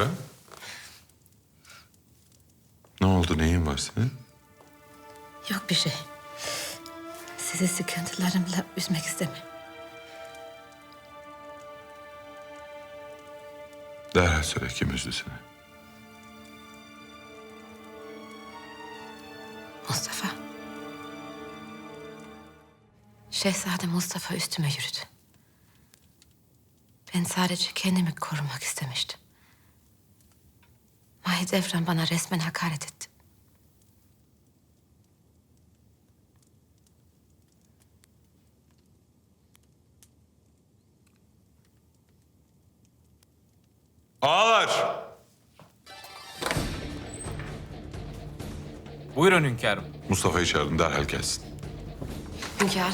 Hürrem. Ne oldu, neyin var senin? Yok bir şey. Sizi sıkıntılarımla üzmek istemem. Derhal söyle kim üzdü seni? Mustafa. Şehzade Mustafa üstüme yürüdü. Ben sadece kendimi korumak istemiştim. Mahidevran bana resmen hakaret etti. Ağlar! Buyurun hünkârım. Mustafa'yı çağırın, derhal gelsin. Hünkâr.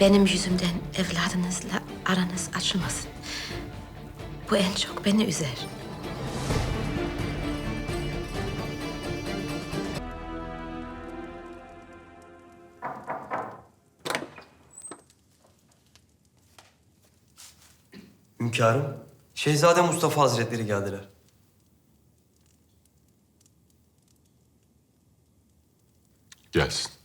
Benim yüzümden evladınızla aranız açılmasın. Bu en çok beni üzer. Hünkârım, Şehzade Mustafa Hazretleri geldiler. Gelsin.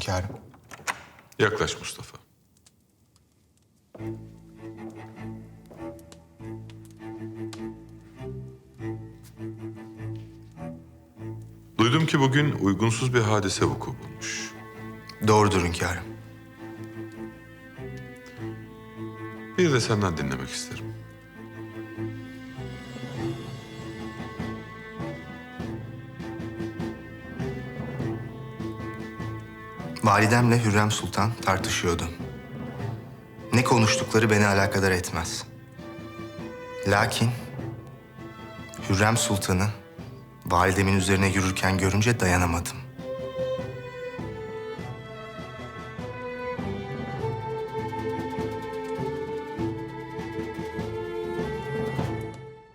Hünkârım. Yaklaş Mustafa. Duydum ki bugün uygunsuz bir hadise vuku bulmuş. Doğrudur hünkârım. Bir de senden dinlemek isterim. Validemle Hürrem Sultan tartışıyordu. Ne konuştukları beni alakadar etmez. Lakin Hürrem Sultan'ı validemin üzerine yürürken görünce dayanamadım.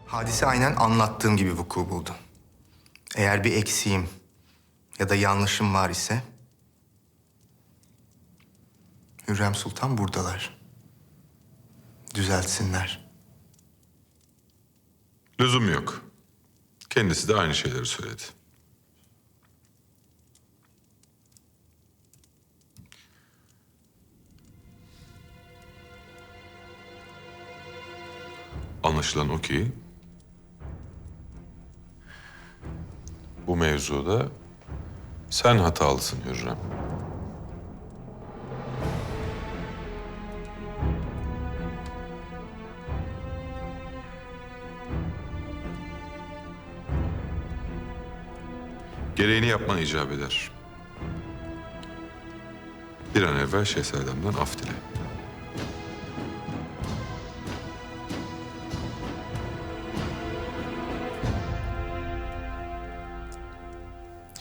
Hadise aynen anlattığım gibi vuku buldu. Eğer bir eksiğim ya da yanlışım var ise Hürrem Sultan buradalar. Düzeltsinler. Lüzum yok. Kendisi de aynı şeyleri söyledi. Anlaşılan o ki bu mevzuda sen hatalısın Hürrem. Gereğini yapman icap eder. Bir an evvel şehzademden af dile.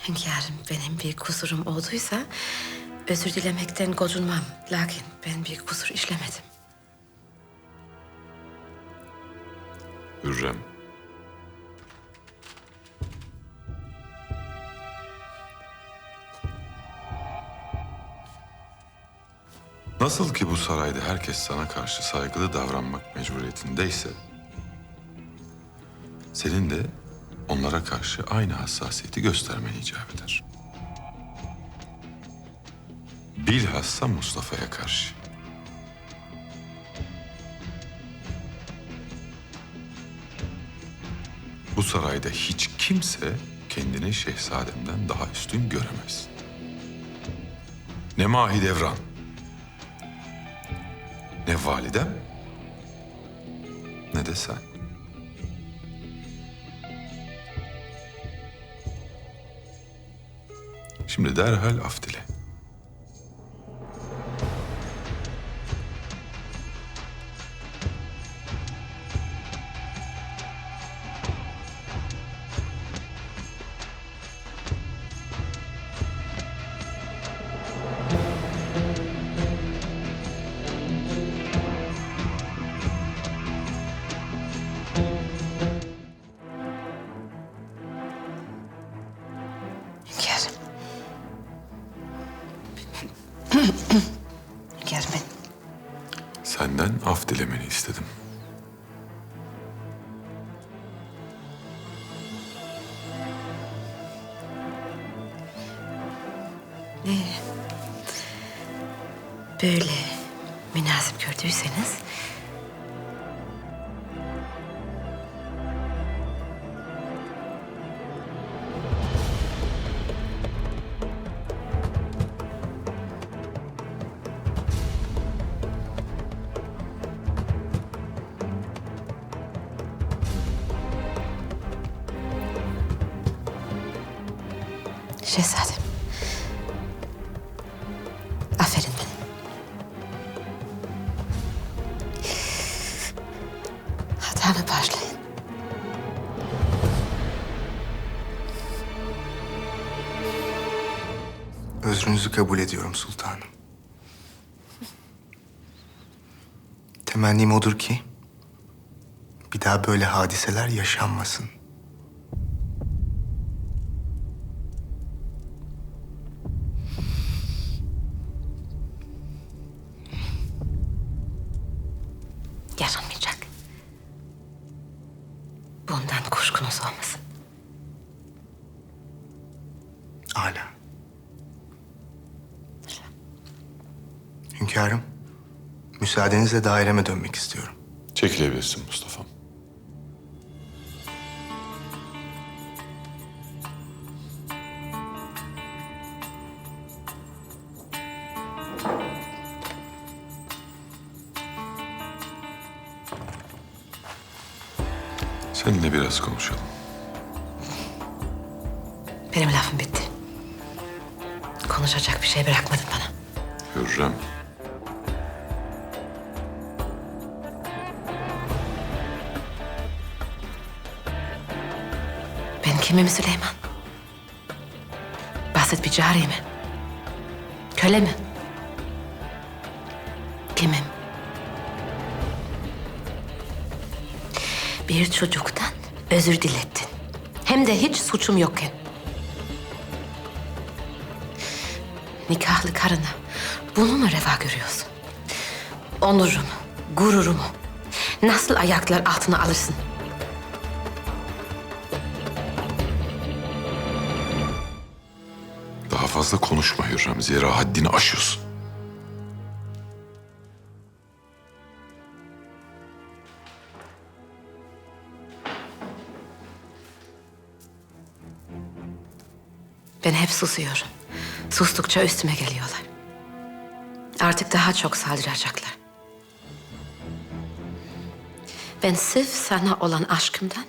Hünkârım benim bir kusurum olduysa özür dilemekten gocunmam. Lakin ben bir kusur işlemedim. Hürrem. Nasıl ki bu sarayda herkes sana karşı saygılı davranmak mecburiyetindeyse... ...senin de onlara karşı aynı hassasiyeti göstermen icap eder. Bilhassa Mustafa'ya karşı. Bu sarayda hiç kimse kendini şehzademden daha üstün göremez. Ne Mahidevran, ne validem, ne de sen. Şimdi derhal af dile. Ben Senden af dilemeni istedim. böyle münasip gördüyseniz... Şehzadem. Aferin benim. Hatamı bağışlayın. Özrünüzü kabul ediyorum sultanım. Temennim odur ki bir daha böyle hadiseler yaşanmasın. Yaşanmayacak. Bundan kuşkunuz olmasın. Hala. Hünkârım, müsaadenizle daireme dönmek istiyorum. Çekilebilirsin Mustafa'm. Biraz konuşalım. Benim lafım bitti. Konuşacak bir şey bırakmadın bana. Hürrem. Ben kimim Süleyman? Basit bir cariye mi? Köle mi? Kimim? Bir çocuktan özür dilettin. Hem de hiç suçum yokken. Nikahlı karına bunu mu reva görüyorsun? Onurumu, gururumu nasıl ayaklar altına alırsın? Daha fazla konuşma Hürrem. Zira haddini aşıyorsun. Ben hep susuyorum. Sustukça üstüme geliyorlar. Artık daha çok saldıracaklar. Ben sırf sana olan aşkımdan,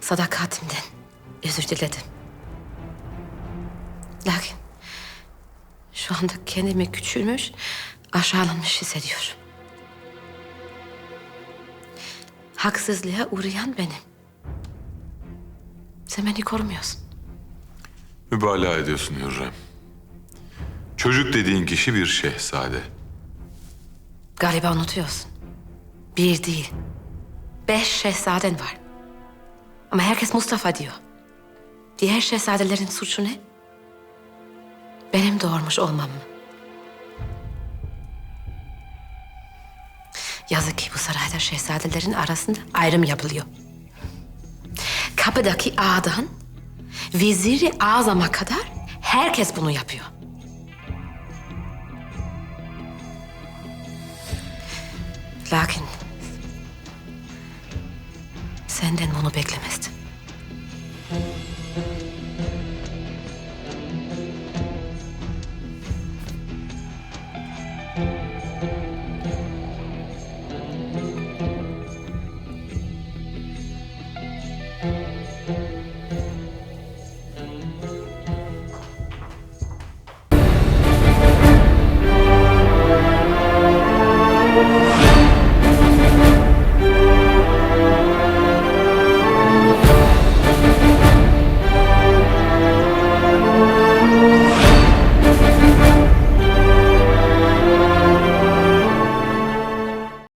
sadakatimden özür diledim. Lakin şu anda kendimi küçülmüş, aşağılanmış hissediyorum. Haksızlığa uğrayan benim. Sen beni korumuyorsun. Mübalağa ediyorsun Hürrem. Çocuk dediğin kişi bir şehzade. Galiba unutuyorsun. Bir değil. Beş şehzaden var. Ama herkes Mustafa diyor. Diğer şehzadelerin suçu ne? Benim doğurmuş olmam mı? Yazık ki bu sarayda şehzadelerin arasında ayrım yapılıyor. Kapıdaki ağadan veziri azama kadar herkes bunu yapıyor. Lakin senden bunu beklemezdim.